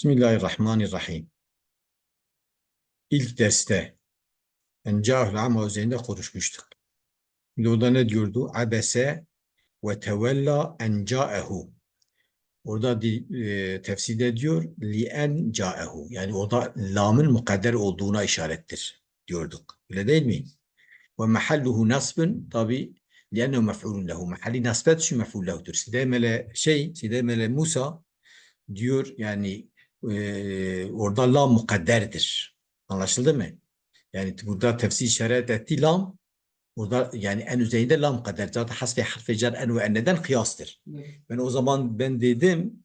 Bismillahirrahmanirrahim. İlk derste Encahül Ama üzerinde konuşmuştuk. Orada ne diyordu? Abese ve tevella encaehu. Orada e, tefsirde diyor li en caehu. Yani orada lamın mukadder olduğuna işarettir diyorduk. Öyle değil mi? Ve mahalluhu nasbın tabi li'ennehu mef'ulun lehu. Mahalli nasbet şu mef'ul lehudur. Sidemele şey, Sidemele Musa diyor yani e, orada lam mukadderdir. Anlaşıldı mı? Yani burada tefsir işaret etti lam Burada yani en üzerinde lam kadar zaten hasbi harfi cer en ve enneden kıyastır. Ben o zaman ben dedim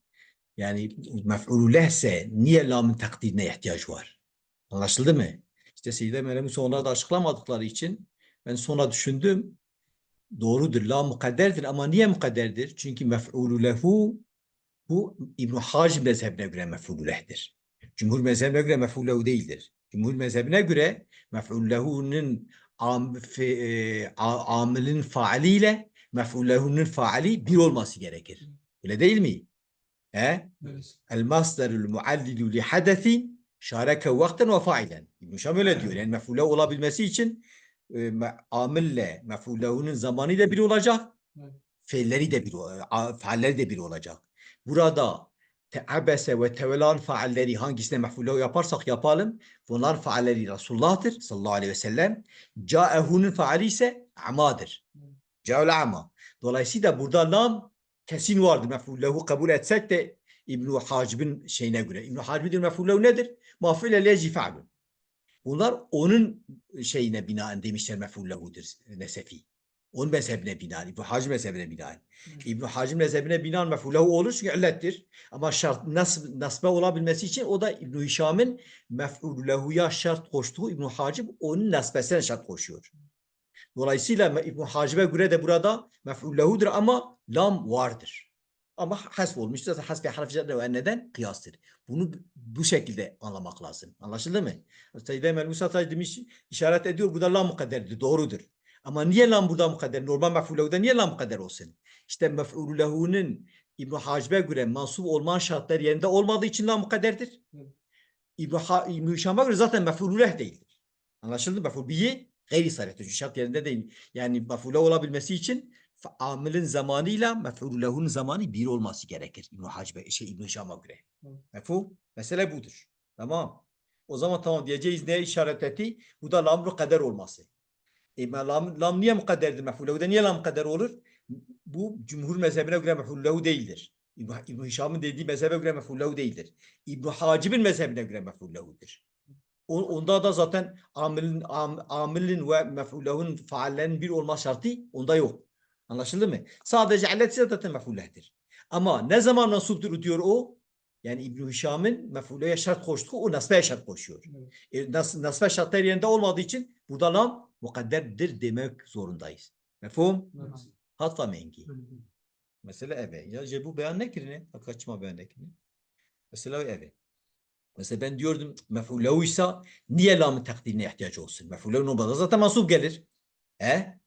yani mef'ulü lehse niye lamın takdirine ihtiyaç var? Anlaşıldı mı? İşte Seyyide Meryem'i sonra da açıklamadıkları için ben sonra düşündüm. Doğrudur. La mukadderdir ama niye mukadderdir? Çünkü mef'ulü lehu bu İbn-i Hacim mezhebine göre mef'ulü lehdir. Cumhur mezhebine göre mef'ulü lehu değildir. Cumhur mezhebine göre mef'ulü lehu'nun am, e, amilin faaliyle mef'ul lehu'nun faali bir olması gerekir. Öyle değil mi? He? El masdarul muallilu li hadesin şareke vakten ve failen. İbn Şam öyle diyor. Yani mef'ul lehu olabilmesi için e, amille mef'ul lehu'nun zamanı da bir olacak. Evet. Feilleri de bir, faalleri de bir olacak. Burada teabese ve tevelan faalleri hangisine mef'ul lehu yaparsak yapalım. Bunlar faalleri Resulullah'tır sallallahu aleyhi ve sellem. Câehunun faali ise amadır. Câel ama. Dolayısıyla burada lam kesin vardır. Mef'ul lehu kabul etsek de İbn-i Hacib'in şeyine göre. İbn-i Hacib'in mef'ul lehu nedir? Mafile leci fe'lun. Bunlar onun şeyine binaen demişler mef'ul lehudur nesefi. Onun mezhebine binaen. İbn-i Hacib mezhebine binaen. İbn-i Hacib mezhebine binaen mef'ul lehu olur çünkü illettir. Ama şart nas, nasbe olabilmesi için o da İbn-i Hişam'ın mef'ul lehuya şart koştuğu İbn Hacib onun nasbesine şart koşuyor. Dolayısıyla İbn Hacib'e göre de burada mef'ul lehudur ama lam vardır. Ama hasb olmuş. Zaten hasbi harfi ve neden? Kıyastır. Bunu bu şekilde anlamak lazım. Anlaşıldı mı? Sayyid Emel Musa demiş, işaret ediyor. Bu da lam mukadderdir. Doğrudur. Ama niye lam burada mukadder? Normal mef'ul lehu'da niye lam mukadder olsun? İşte mef'ul lehu'nun İbn Hacib'e göre mansup olman şartları yerinde olmadığı için lam mukadderdir. İbn-i Ha- İbn-i Hişam'a göre zaten mef'ulü leh değildir. Anlaşıldı mı? Mef'ul bihi gayri sarihtir. Çünkü şart yerinde değil. Yani mef'ule olabilmesi için amilin zamanıyla mef'ulü lehun zamanı bir olması gerekir. İbn-i Hacbe, şey İbn-i Hişam'a göre. Mefhum? Mesele budur. Tamam. O zaman tamam diyeceğiz ne işaret etti? Bu da lamru kader olması. E, lam, lam niye mukadderdir mef'ul lehu'da? Niye lam kader olur? Bu cumhur mezhebine göre mef'ul lehu değildir. İbn, İbn Hişam'ın dediği mezhebe göre mef'ul lehu değildir. İbn Hacib'in mezhebine göre mef'ul lehudur. Onda da zaten amilin, am, amilin ve mef'ul lehun faallerin bir olma şartı onda yok. Anlaşıldı mı? Sadece illet ise zaten mef'ul lehdir. Ama ne zaman nasuptur diyor o? Yani İbn Hişam'ın mef'uleye şart koştuğu o nasbeye şart koşuyor. E, nas, nasbe şartlar yerinde olmadığı için burada lam mukadderdir demek zorundayız. Mefhum? Hatta mengi. Mesela eve. Ya cebu beyan nekrine. Kaçma beyan nekrine. Mesela eve. Mesela ben diyordum mef'ul lehuysa niye lamın takdirine ihtiyaç olsun? Mef'ul lehu olmadan zaten mansup gelir. He?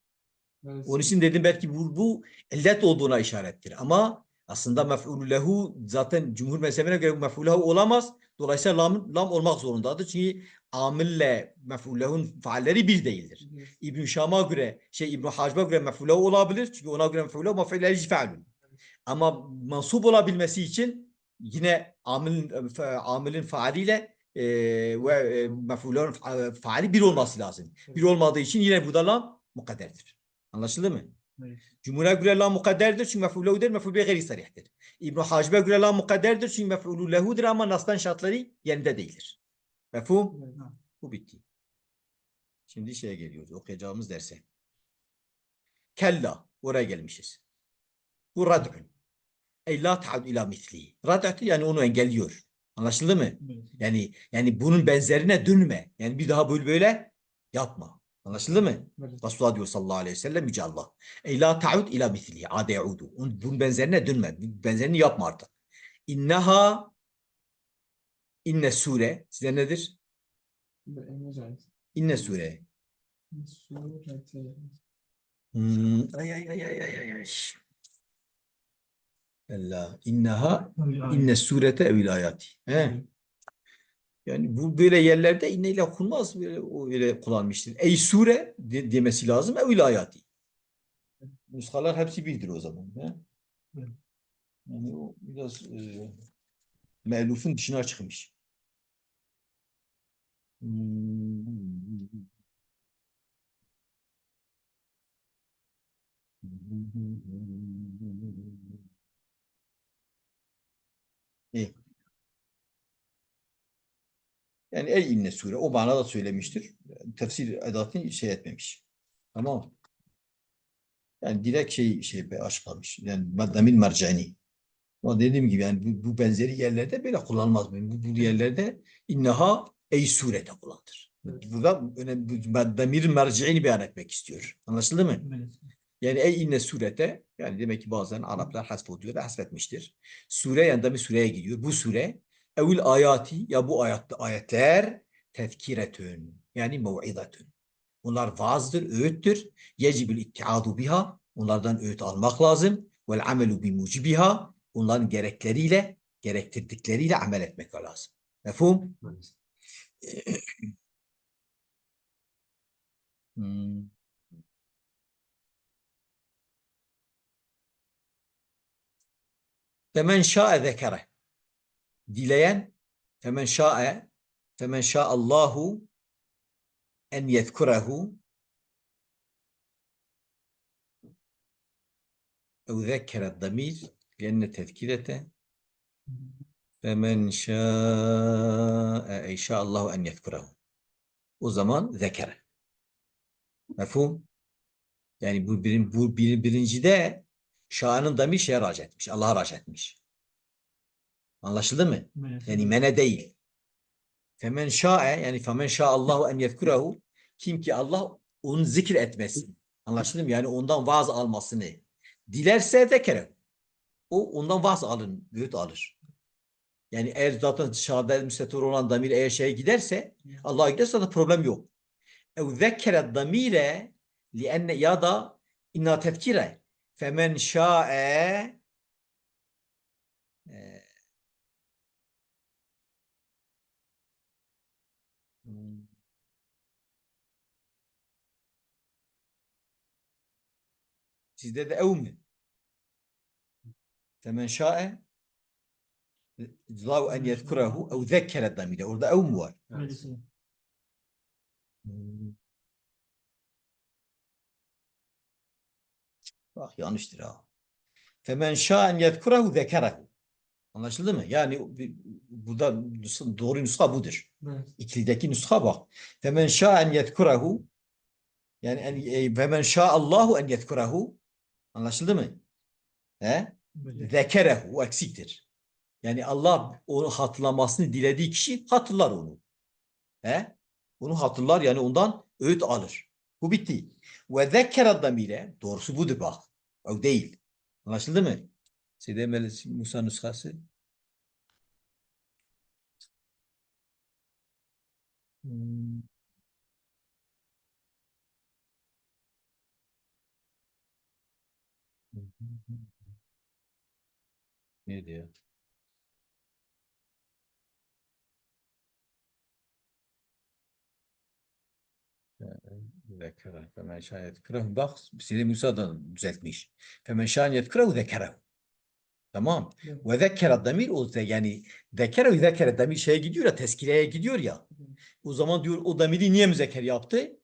Onun için dedim belki bu, bu illet olduğuna işarettir. Ama aslında mef'ul lehu zaten cumhur mezhebine göre mef'ul lehu olamaz. Dolayısıyla lam, lam olmak zorundadır. Çünkü amille mef'ul lehun faalleri bir değildir. İbn Şam'a göre şey İbn Hacib'e göre mef'ul lehu olabilir. Çünkü ona göre mef'ul lehu mef'ul fe'lun. Ama mansup olabilmesi için yine amilin, fa- amilin faaliyle e, ve e, mef'ulün fa- faali bir olması lazım. Bir olmadığı için yine burada lam mukadderdir. Anlaşıldı mı? Cumhur'a göre lam mukadderdir çünkü mef'ul lehudir, mef'ul bi gayri sarihtir. İbn Hacib'e göre lam mukadderdir çünkü mef'ulü lehudir ama nastan şartları yerinde değildir. Mefhum? Bu bitti. Şimdi şeye geliyoruz. Okuyacağımız derse. Kella. Oraya gelmişiz. Bu rad'un. Ey la ta'ud ila misli. Rad'atı yani onu engelliyor. Anlaşıldı mı? Yani yani bunun benzerine dönme. Yani bir daha böyle böyle yapma. Anlaşıldı mı? Resulullah diyor sallallahu aleyhi ve sellem Yüce Allah. Ey la ta'ud ila misli. Ade yaudu. Bunun benzerine dönme. Benzerini yapma artık. İnneha inne sure. Size nedir? İnne sure. Hmm, ay ay ay ay ay ay. Ella inneha inne surete evil ayati. He. Yani bu böyle yerlerde inne ile okunmaz böyle o öyle kullanmıştır. Ey sure de- demesi lazım evil ayati. Nuskalar hepsi birdir o zaman. He? Yani o biraz e, me'lufun dışına çıkmış. Hmm. Yani ey inne sure o manada söylemiştir. Tefsir edatını şey etmemiş. Tamam. Yani direkt şey şey açıklamış. Yani maddemin merceni. Ama dediğim gibi yani bu, bu benzeri yerlerde böyle kullanılmaz. Bu, bu yerlerde inneha ey surete kullanılır. Burada önemli demir merciini beyan etmek istiyor. Anlaşıldı mı? Yani ey inne surete yani demek ki bazen Araplar hasf diyor ve hasfetmiştir. Sure yanında bir sureye gidiyor. Bu sure evil ayati ya bu ayat, ayetler tezkiretün yani mev'izatün. Bunlar vaazdır, öğüttür. Yecibül ittiadu biha. Onlardan öğüt almak lazım. Vel amelu bi mucibiha. Onların gerekleriyle, gerektirdikleriyle amel etmek lazım. Mefhum? Hmm. Femen şa'e zekere dileyen femen şa'e femen şa'allahu en yezkurehu ev zekkeret damir lenne tezkirete. Femen şa'e inşaallahu en yezkurehu o zaman zekere. Mefhum? Yani bu, bir, bu bir, birincide şa'nın damir şeye rac etmiş Allah'a rac etmiş. Anlaşıldı mı? Yani mene değil. Femen şa'e yani femen şa'allahu en yezkurehu kim ki Allah onu zikir etmesin. Anlaşıldı mı? Yani ondan vaaz almasını dilerse zekere. O ondan vaaz alın, öğüt alır. Yani eğer zaten dışarıda müstetir olan damir eğer şeye giderse Allah'a giderse de problem yok. Ev zekkere damire lienne ya da inna tezkire femen şa'e Sizde de ev mi? Femen şa'e Allahu en yezkurehu ev zekkere damire. Orada ev mi var? Hmm. Bak yanlıştır ha. Femen şa'en yezkurehu zekerehu. Anlaşıldı mı? Yani burada doğru nuska budur. İkilideki nuska bak. Femen şa'en yezkurehu yani e, femen şa'allahu en yezkurehu Anlaşıldı mı? He? Zekerehu o eksiktir. Yani Allah onu hatırlamasını dilediği kişi hatırlar onu. He? Onu hatırlar yani ondan öğüt alır. Bu bitti. Ve zekkere damire doğrusu budur bak. O değil. Anlaşıldı mı? Seyde Melih Musa nuskası. Hmm. Ne diyor? zekere femen şayet kırahu bak Sidi Musa da düzeltmiş. Femen şayet kırahu zekerehu. Tamam. Evet. Ve zekere demir o ze, yani zekere zekere demir şeye gidiyor ya teskileye gidiyor ya. O zaman diyor o demiri niye müzeker yaptı?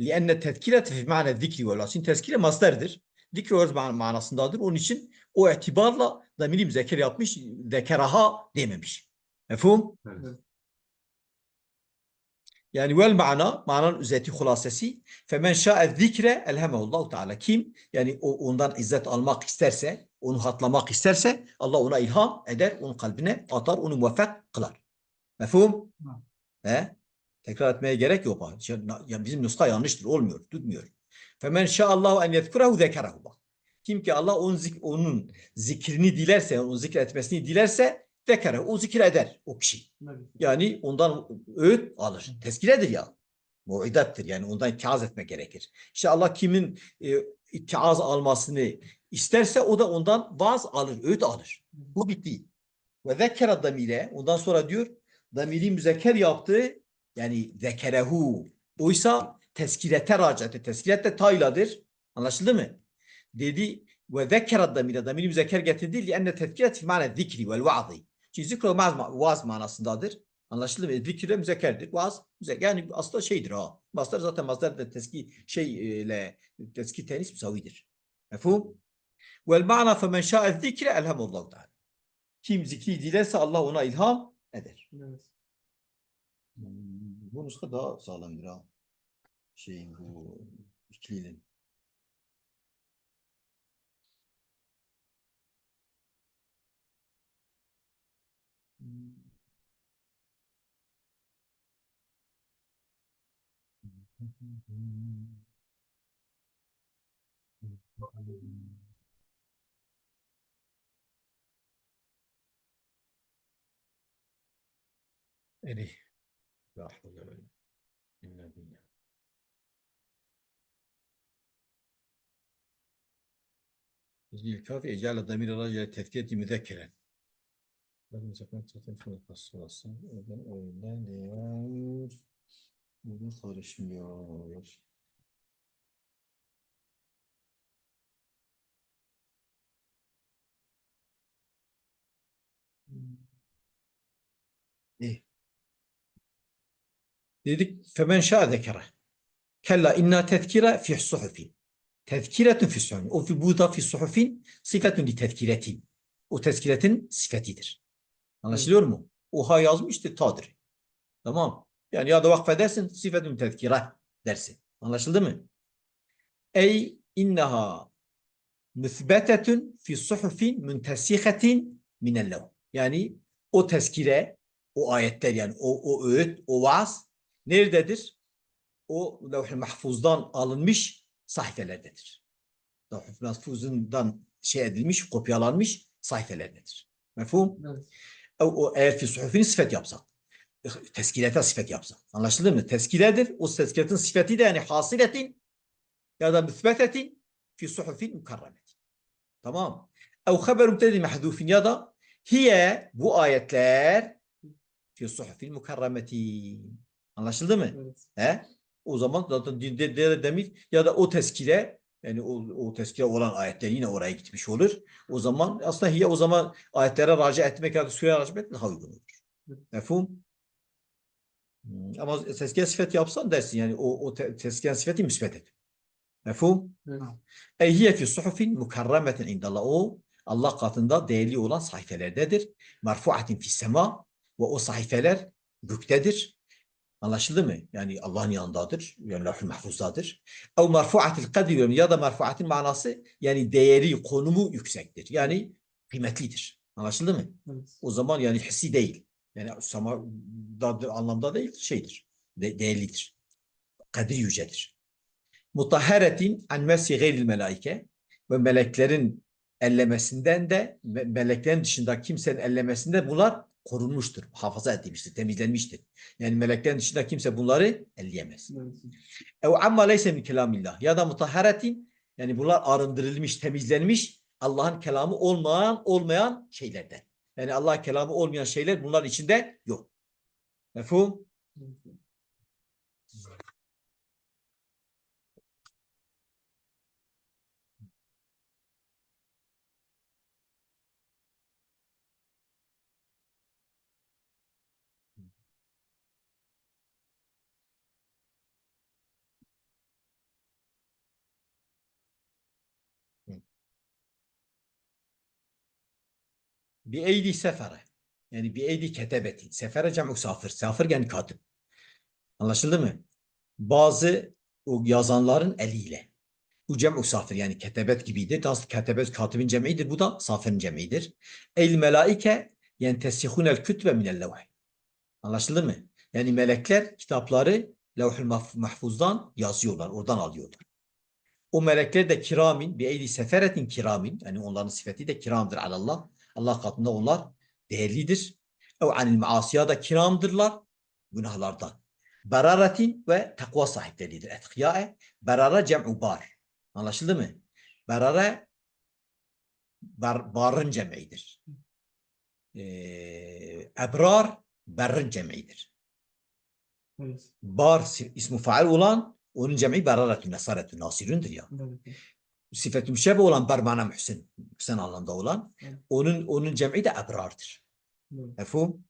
Lienne tezkiret fi ma'ne zikri ve lasin tezkire masderdir. Zikr öz man- manasındadır. Onun için o itibarla damiri müzekker yapmış, zekeraha dememiş. Mefhum? Evet. Yani vel mana, mananın özeti hulasesi femen şa'e zikre elhemehullahu teala. Kim yani o, ondan izzet almak isterse, onu hatlamak isterse Allah ona ilham eder, onun kalbine atar, onu muvaffak kılar. Mefhum? He? Tekrar etmeye gerek yok. ha. Şey, na- Ya bizim nuska yanlıştır, olmuyor, tutmuyor. Femen şa'allahu en yezkurehu zekerahu bak. Kim ki Allah onun, zik, onun zikrini dilerse, onun zikretmesini dilerse zekerahu, o zikir eder o kişi. Yani ondan öğüt alır. Tezkiredir ya. Muidattir yani ondan ittiaz etmek gerekir. İşte Allah kimin e, ittiaz almasını İsterse o da ondan vaaz alır, öğüt alır. Bu bitti. Ve zekkera damire ondan sonra diyor damiri müzekker yaptı yani zekerehu. Oysa teskirete racate. Teskiret de tayladır. Anlaşıldı mı? Dedi ve zekkera damire damiri müzekker getirdi. Lianne tezkiret fi mana zikri vel vaazı. Çünkü zikr vaaz, manasındadır. Anlaşıldı mı? Zikir de müzekkerdir. Vaaz müzekker. Yani aslında şeydir ha. Mastar zaten mastar da teski şeyle teski tenis müsavidir. Mefhum? Vel ma'na femen şa'e zikre elhamullahu teala. Kim zikri dilerse Allah ona ilham eder. Evet. Hmm, Bu nuska daha sağlamdır ha. Şeyin bu ikilinin. Eli. La havle ve la illa ecale damir racile tezkiyeti müzekkeren. Bakın zaten zaten şunu kasılası. Öyle diyor. Bunu karışmıyor. İyi. Dedik femen şa zekere. Kella inna tezkire fi suhufi. Tezkiretun fi. O fi burada fi suhufin sıfatun li tezkiretin. O tezkiretin sıfatidir. Anlaşılıyor mu? Oha yazmıştır tadır. Tamam. Yani ya da vakfedersin sıfatun tezkire dersin. Anlaşıldı mı? Ey inneha müthbetetun fi suhufin müntesihetin minellev. Yani o tezkire, o ayetler yani o, o öğüt, o vaaz nerededir? O levh-i mahfuzdan alınmış sayfelerdedir. Levh-i mahfuzundan şey edilmiş, kopyalanmış sayfelerdedir. Mefhum? Evet. Eğer fi suhufini sıfat yapsak, teskilete sıfat yapsak. Anlaşıldı mı? Teskiledir. O teskiletin sıfatı da yani hasiletin ya da müthbetetin fi suhufin mukarremetin. Tamam. Ev haberu mübtedi mehdufin ya da hiye bu ayetler fi suhufin mukarremetin. Anlaşıldı mı? Evet. He? O zaman zaten dinde de demir ya da o teskile yani o, o teskile olan ayetler yine oraya gitmiş olur. O zaman aslında hiye o zaman ayetlere raci etmek ya da süreye raci etmek daha uygun olur. Mefhum? Hmm, Ama tezkiye sıfat yapsan dersin yani o, o te, tezkiye sıfatı müsbet et. Mefhum? Ey hiye fi suhufin mukarremetin indallah. O Allah katında değerli olan sayfelerdedir. Merfuatin fi sema ve o sayfeler göktedir. Anlaşıldı mı? Yani Allah'ın yanındadır. Yani levh-i mahfuzdadır. Ev merfuatil kadri ya da merfuatin manası yani değeri, konumu yüksektir. Yani kıymetlidir. Anlaşıldı mı? Evet. O zaman yani hissi değil. Yani sama da- anlamda değil şeydir. De, değerlidir. Kadri yücedir. Mutahharetin an mesi gayril melaike ve meleklerin ellemesinden de me- meleklerin dışında kimsenin ellemesinde bunlar korunmuştur. Muhafaza edilmiştir, temizlenmiştir. Yani meleklerin dışında kimse bunları elleyemez. Ev amma leyse min kelamillah ya da mutahharetin yani bunlar arındırılmış, temizlenmiş Allah'ın kelamı olmayan olmayan şeylerden. Yani Allah kelamı olmayan şeyler bunlar içinde yok. Mefhum? Bi eydi sefere. Yani bi eydi ketebeti. Sefere cem'u safir. Safir yani katip. Anlaşıldı mı? Bazı o yazanların eliyle. Bu cem'u safir yani ketebet gibidir. Nasıl ketebet katibin cem'idir. Bu da safirin cem'idir. El melaike yentesihunel kütbe minel levh. Anlaşıldı mı? Yani melekler kitapları levh-ül mahf- mahfuzdan yazıyorlar. Oradan alıyorlar. O melekler de kiramin, bir eydi seferetin kiramin. Yani onların sıfatı da kiramdır alallah. Allah katında onlar değerlidir. Ev anil maasiya da kiramdırlar. Günahlardan. Beraretin ve takva sahipleridir. Etkiyae. Berara cem'u bar. Anlaşıldı mı? Berara bar, barın cemidir. Ee, ebrar berrin cemidir. Evet. Bar ismi faal olan onun cemi beraretü nesaretü nasiründür ya. Evet. Sıfetü müşebbe olan bermana mühsin. Mühsin anlamda olan. Evet. Onun onun cemi de ebrardır. Evet. Mefhum?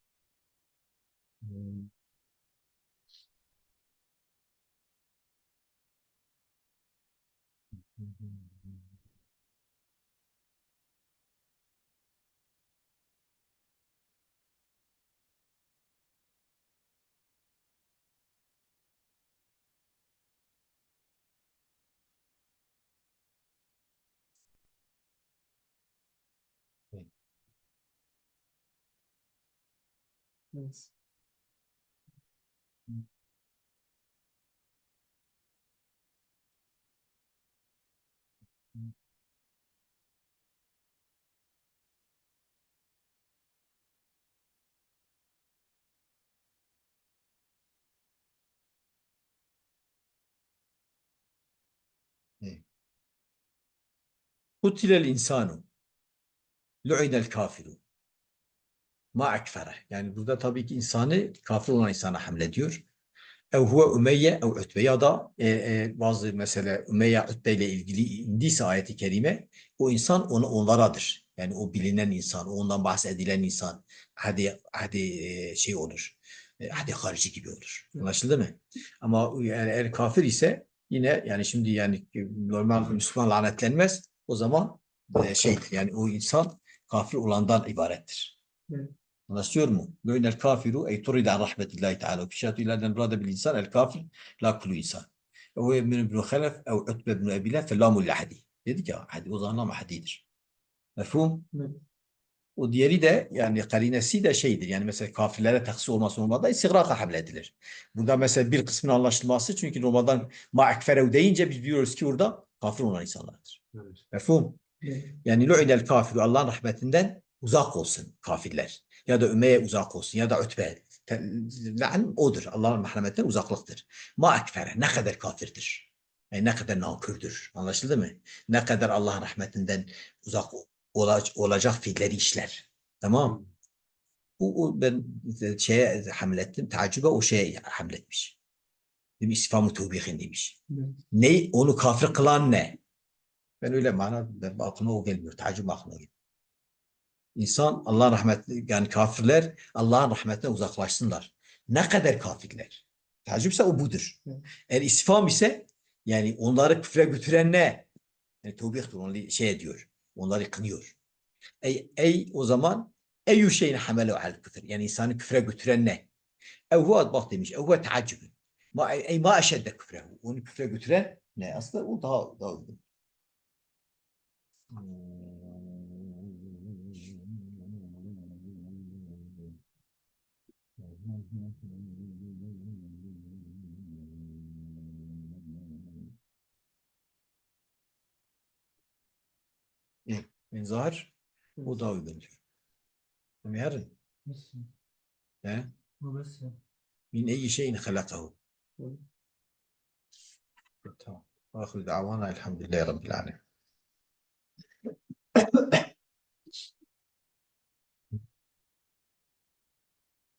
Evet. Kutilel insanu. Lu'inel kafiru. Ma ekfere. Yani burada tabii ki insanı kafir olan insana hamlediyor. Ev huve Ümeyye ev Ütbe ya da e, e, bazı mesele Ümeyye Ütbe ile ilgili indiyse ayeti kerime o insan onu onlaradır. Yani o bilinen insan, ondan bahsedilen insan hadi hadi e, şey olur. E, hadi harici gibi olur. Anlaşıldı mı? Ama yani eğer kafir ise yine yani şimdi yani normal Müslüman lanetlenmez. O zaman e, şeydir yani o insan kafir olandan ibarettir. Evet. Anlaşıyor mu? Löynel kafiru ey turide an rahmetillahi teala. Fişatü ilerden burada bil insan el kafir la kulu insan. Ev emin ibn Halef ev Utbe ibn Ebile fellamu lahadi. Dedik ya hadi o zaman ama hadidir. Mefhum? O diğeri de yani karinesi de şeydir. Yani mesela kafirlere taksis olması normalde istigraka hamledilir. Burada mesela bir kısmın anlaşılması çünkü normalden ma ekferev deyince biz biliyoruz ki orada kafir olan insanlardır. Evet. Mefhum? Evet. Yani lu'inel kafiru Allah'ın rahmetinden uzak olsun kafirler. Ya da Ümeyye uzak olsun ya da Ütbe. Te- La'n odur. Allah'ın rahmetinden uzaklıktır. Ma ekfere ne kadar kafirdir. Yani ne kadar nankördür. Anlaşıldı mı? Ne kadar Allah'ın rahmetinden uzak ola- olacak fiilleri işler. Tamam. Bu, o ben şeye hamlettim. Tacübe o şeye hamletmiş. Demiş istifamı tubihin demiş. Evet. Ne? Onu kafir kılan ne? Ben öyle mana aklıma o gelmiyor. Tacip aklıma geliyor. İnsan Allah rahmeti yani kafirler Allah'ın rahmetinden uzaklaşsınlar. Ne kadar kafirler? Tacipse o budur. Eğer istifam ise yani onları küfre götüren ne? Yani tevbihtir onu şey ediyor. Onları kınıyor. Ey, ey o zaman eyyü şeyin hamelu al küfür. Yani insanı küfre götüren ne? Ev huve bak demiş. Ev huve taaccübün. Ma, ey ma eşedde küfrehu. Onu küfre götüren ne? Aslında o daha daha uygun. İyi. إيه انذار وضوضاء مهرن بس. ها؟ بس. من أي شيء خلقه؟ طيب. اخذ دعوانا الحمد لله رب العالمين.